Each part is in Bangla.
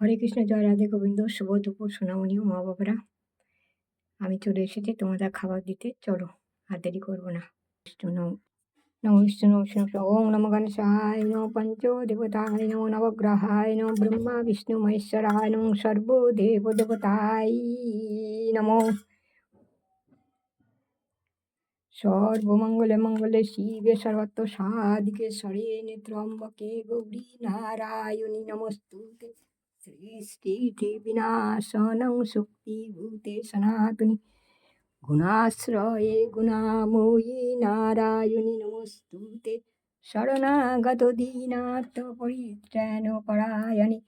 হরে কৃষ্ণ, জয় রাধে গোবিন্দ, শুভ দুপুর সোনামণি মা বাবারা। আমি চলে এসেছি তোমাদের খাবার দিতে। চলো, আর দেরি করব না। বিষ্ণু নম ওম নম গণেশায় নম পঞ্চ দেবতায় নম নবগ্রহায় নম, ব্রহ্মা বিষ্ণু মহেশ্বরায় নম সর্বদেব দেবতায় নমো। সর্বমঙ্গলে মঙ্গলে শিবে সর্বত্র সাধিকে সরেন ত্রম্বকে গৌরী নারায়ণী নমস্তুতে। সৃষ্টি বিনাশনং শক্তিভূতে সনাতনী গুণাশ্রয়ে গুণাময়ী নারায়ণী নমস্তুতে শরণাগত দীনাথ পরিত্রাণ পরায়ণী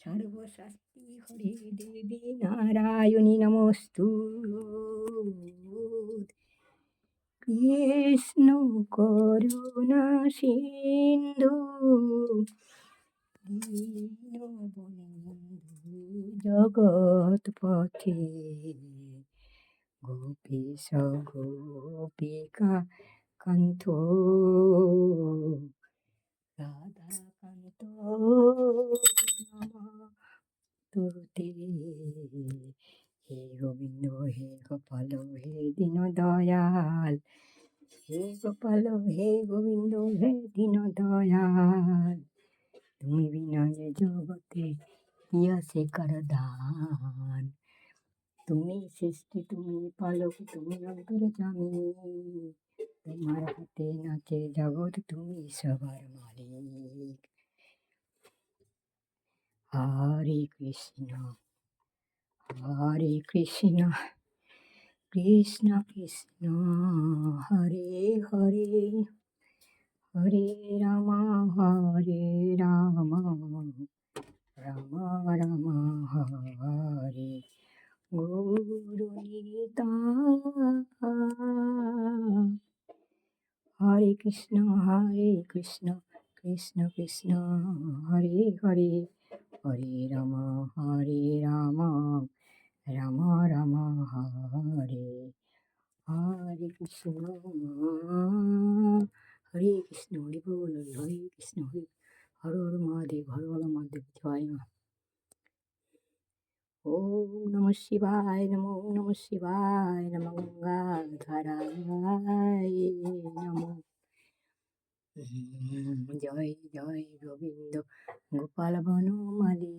সর্বশক্তি হরে দেবী নারায়ণী নমস্তু কৃষ্ণ করুণা সিন্ধু দীনবন্ধু জগৎ পথে গোপীশ গোপিকা কান্ত রাধা কান্ত তুতে হে গোবিন্দ হে গোপাল হে দীন দয়াল হে গোপাল হে গোবিন্দ হে দীন দয়াল তুমি বিনা যে জগতে ইয়াসে কার দান তুমি সৃষ্টি তুমি পালক তুমি অন্তরে জামি তোমার হাতে নাচে জগৎ তুমি সবার মালিক হরে কৃষ্ণ হরে কৃষ্ণ কৃষ্ণ কৃষ্ণ হরে হরে হরে রাম হরে রাম রাম রাম হরে গুরু নিতা হরে কৃষ্ণ হরে কৃষ্ণ কৃষ্ণ কৃষ্ণ হরে হরে হরে রাম হরে রাম রাম রাম হরে হরে কৃষ্ণ হরে কৃষ্ণ হরি বল হরে কৃষ্ণ হরে হর হর মহাদেব হর হর মহাদেব জয় মা নম শিবায় নম নম শিবায় নম গঙ্গাধরায় নম জয় জয় গোবিন্দ গোপাল বনমালী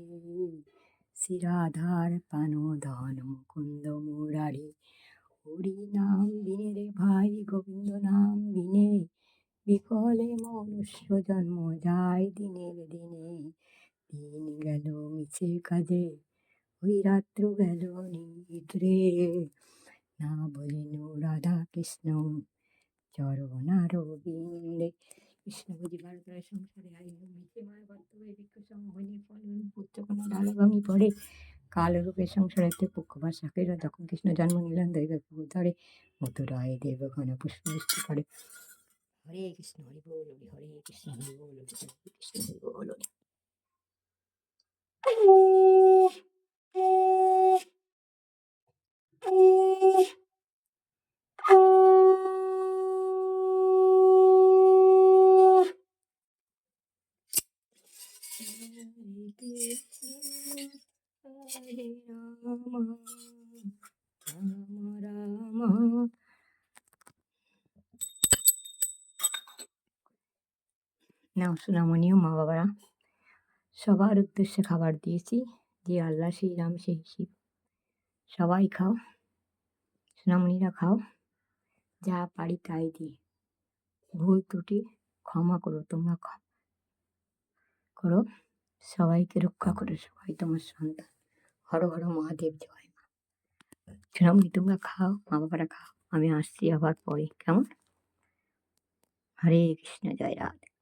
শ্রীরাধার পানধন মুকুন্দ মুরারি। হরি নাম বিনে রে ভাই, গোবিন্দ নাম বিনে। বিফলে মনুষ্য জন্ম যায় দিনের দিনে। দিন গেল, মিছে কাজে, ওই রাত্র গেল নিদ্রে না বলিন রাধা কৃষ্ণ চরণার বিন্দে কৃষ্ণ বুঝি ভারতের সংসারে আইল মিছে মায় বর্তবে ভিক্ষু সমহনী ফল পুত্র কোনো ডাল ভাঙি পড়ে কালরূপে সংসারেতে পক্ষবার সাকেরা তখন কৃষ্ণ জন্ম নিলেন দৈব ধরে মথুরায় দেবগণ পুষ্পবৃষ্টি করে। হরে কৃষ্ণ, হরি বল, হরে কৃষ্ণ, হরি বল কৃষ্ণ, হরি বল। রাম রাম রাম নাও সোনামণি ও মা বাবারা সবার উদ্দেশ্যে খাবার দিয়েছি যে আল্লাহ সেই রাম সেই শিব সবাই খাও সোনামণিরা খাও যা পারি তাই দিই ভুল ত্রুটি ক্ষমা করো তোমরা করো সবাইকে রক্ষা করো সবাই তোমার সন্তান হর হর মহাদেব, জয় মা। সোনামণি তোমরা খাও মা বাবারা খাও, আমি আসছি আবার পরে, কেমন? হরে কৃষ্ণ, জয় রাধে।